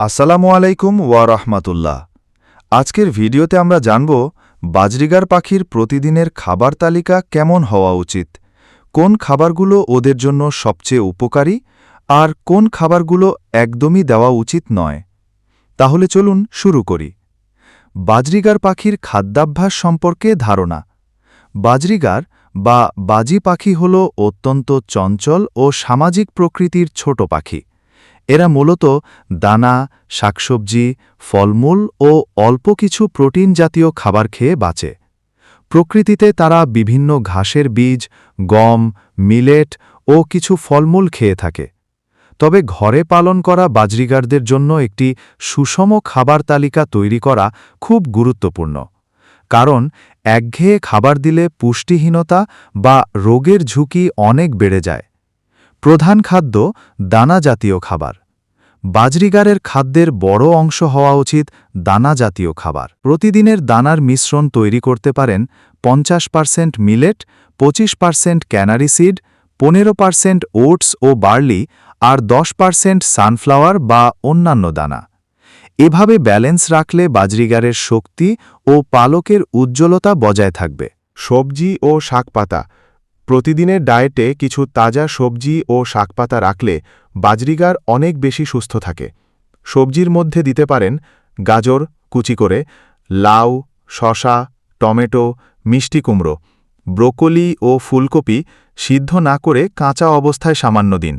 আসসালামু আলাইকুম ওয়া রাহমাতুল্লাহ। আজকের ভিডিওতে আমরা জানব, বাজরিগার পাখির প্রতিদিনের খাবার তালিকা কেমন হওয়া উচিত? কোন খাবারগুলো ওদের জন্য সবচেয়ে উপকারী? আর কোন খাবারগুলো একদমই দেওয়া উচিত নয়? তাহলে চলুন শুরু করি। বাজরিগার পাখির খাদ্যাভ্যাস সম্পর্কে ধারণা। বাজরিগার বা বাজি পাখি হল অত্যন্ত চঞ্চল ও সামাজিক প্রকৃতির ছোট পাখি। এরা মূলত দানা, শাকসবজি, ফলমূল ও অল্প কিছু প্রোটিন জাতীয় খাবার খেয়ে বাঁচে। প্রকৃতিতে তারা বিভিন্ন ঘাসের বীজ, গম, মিলেট ও কিছু ফলমূল খেয়ে থাকে। তবে ঘরে পালন করা বাজরিগারদের জন্য একটি সুষম খাবার তালিকা তৈরি করা খুব গুরুত্বপূর্ণ। কারণ, একঘেয়ে খাবার দিলে পুষ্টিহীনতা বা রোগের ঝুঁকি অনেক বেড়ে যায়। প্রধান খাদ্য দানা জাতীয় খাবার। বাজরিগারের খাদ্যের বড় অংশ হওয়া উচিত দানা জাতীয় খাবার। প্রতিদিনের দানার মিশ্রণ তৈরি করতে পারেন পঞ্চাশ পার্সেন্ট মিলেট, পঁচিশ পার্সেন্ট ক্যানারি সিড, পনেরো পার্সেন্ট ওটস ও বার্লি আর দশ পার্সেন্ট সানফ্লাওয়ার বা অন্যান্য দানা। এভাবে ব্যালেন্স রাখলে বাজরিগারের শক্তি ও পালকের উজ্জ্বলতা বজায় থাকবে। সবজি ও শাকপাতা প্রতিদিনের ডায়েটে কিছু তাজা সবজি ও শাকপাতা রাখলে বাজরিগার অনেক বেশি সুস্থ থাকে। সবজির মধ্যে দিতে পারেন গাজর, কুচি করে, লাউ শশা টমেটো, মিষ্টি কুমড়ো, ব্রোকলি ও ফুলকপি সিদ্ধ না করে কাঁচা অবস্থায় সামান্য দিন।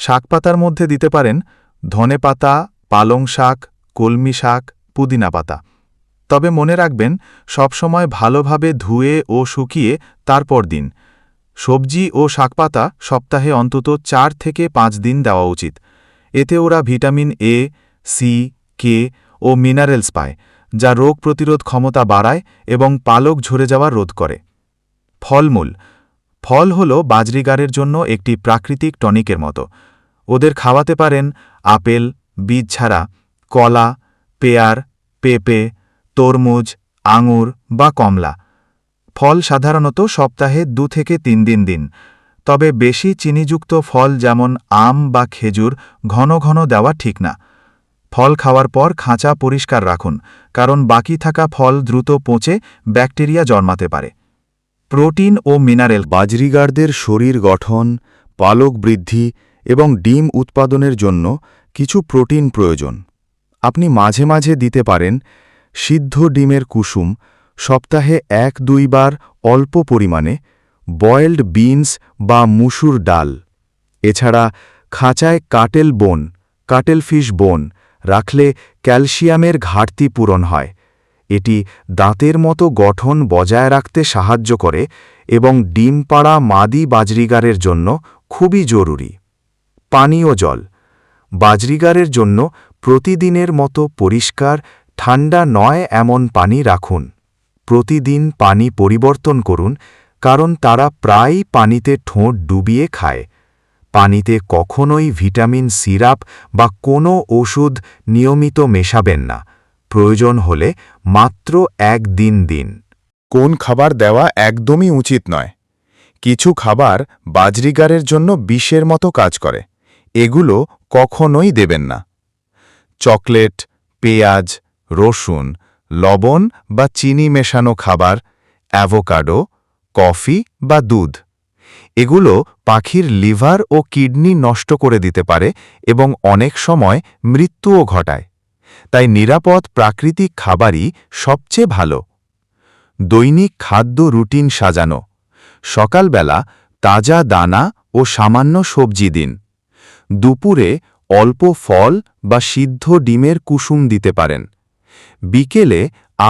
শাকপাতার মধ্যে দিতে পারেন ধনেপাতা পালং শাক, কলমি শাক, পুদিনা পাতা। তবে মনে রাখবেন, সবসময় ভালোভাবে ধুয়ে ও শুকিয়ে তারপর দিন। সবজি ও শাকপাতা সপ্তাহে অন্তত চার থেকে পাঁচ দিন দেওয়া উচিত। এতে ওরা ভিটামিন এ, সি, কে ও মিনারেলস পায়, যা রোগ প্রতিরোধ ক্ষমতা বাড়ায় এবং পালক ঝরে যাওয়া রোধ করে। ফলমূল। ফল হল বাজরিগারের জন্য একটি প্রাকৃতিক টনিকের মতো। ওদের খাওয়াতে পারেন আপেল, বীজ ছাড়া, কলা, পেয়ার, পেঁপে, তরমুজ, আঙুর বা কমলা। ফল সাধারণত সপ্তাহে দু থেকে তিন দিন দিন, তবে বেশি চিনিযুক্ত ফল যেমন আম বা খেজুর ঘন ঘন দেওয়া ঠিক না। ফল খাওয়ার পর খাঁচা পরিষ্কার রাখুন, কারণ বাকি থাকা ফল দ্রুত পচে ব্যাকটেরিয়া জন্মাতে পারে। প্রোটিন ও মিনারেল বাজরিগারদের শরীর গঠন, পালক বৃদ্ধি এবং ডিম উৎপাদনের জন্য কিছু প্রোটিন প্রয়োজন। আপনি মাঝে মাঝে দিতে পারেন সিদ্ধ ডিমের কুসুম সপ্তাহে এক দুইবার অল্প পরিমাণে বয়েলড বিনস বা মুসুর ডাল। এছাড়া খাঁচায় কাটেল বোন কাটেলফিশ বোন রাখলে ক্যালসিয়ামের ঘাটতি পূরণ হয়। এটি দাঁতের মতো গঠন বজায় রাখতে সাহায্য করে এবং ডিম পাড়া মাদি বাজরিগারের জন্য খুবই জরুরি। পানীয় জল, বাজরিগারের জন্য প্রতিদিনের মতো পরিষ্কার, ঠান্ডা নয় এমন পানি রাখুন। প্রতিদিন পানি পরিবর্তন করুন, কারণ তারা প্রায়ই পানিতে ঠোঁট ডুবিয়ে খায়। পানিতে কখনোই ভিটামিন সিরাপ বা কোনো ওষুধ নিয়মিত মেশাবেন না। প্রয়োজন হলে মাত্র এক দিন দিন। কোন খাবার দেওয়া একদমই উচিত নয়। কিছু খাবার বাজরিগারের জন্য বিষের মতো কাজ করে। এগুলো কখনোই দেবেন না। চকলেট, পেঁয়াজ, রসুন লবণ বা চিনি মেশানো খাবার, অ্যাভোকাডো, কফি বা দুধ। এগুলো পাখির লিভার ও কিডনি নষ্ট করে দিতে পারে এবং অনেক সময় মৃত্যুও ঘটায়। তাই নিরাপদ প্রাকৃতিক খাবারই সবচেয়ে ভালো। দৈনিক খাদ্য রুটিন সাজানো। সকালবেলা তাজা দানা ও সামান্য সবজি দিন। দুপুরে অল্প ফল বা সিদ্ধ ডিমের কুসুম দিতে পারেন। বিকেলে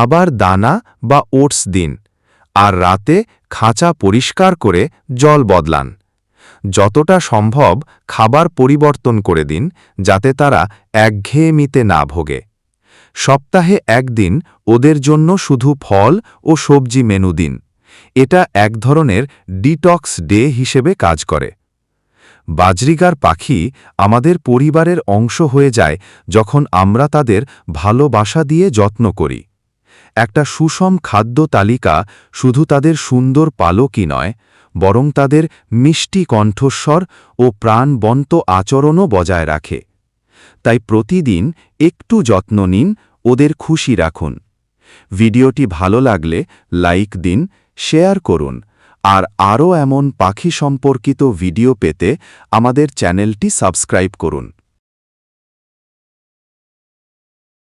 আবার দানা বা ওটস দিন আর রাতে খাঁচা পরিষ্কার করে জল বদলান। যতটা সম্ভব খাবার পরিবর্তন করে দিন যাতে তারা একঘেয়েমিতে না ভোগে। সপ্তাহে একদিন ওদের জন্য শুধু ফল ও সবজি মেনু দিন। এটা এক ধরনের ডিটক্স ডে হিসেবে কাজ করে। বাজরিগার পাখি আমাদের পরিবারের অংশ হয়ে যায় যখন আমরা তাদের ভালোবাসা দিয়ে যত্ন করি। একটা সুষম খাদ্য তালিকা শুধু তাদের সুন্দর পালকই নয়, বরং তাদের মিষ্টি কণ্ঠস্বর ও প্রাণবন্ত আচরণও বজায় রাখে। তাই প্রতিদিন একটু যত্ন নিন, ওদের খুশি রাখুন। ভিডিওটি ভালো লাগলে লাইক দিন, শেয়ার করুন। আর আরও এমন পাখি সম্পর্কিত ভিডিও পেতে আমাদের চ্যানেলটি সাবস্ক্রাইব করুন।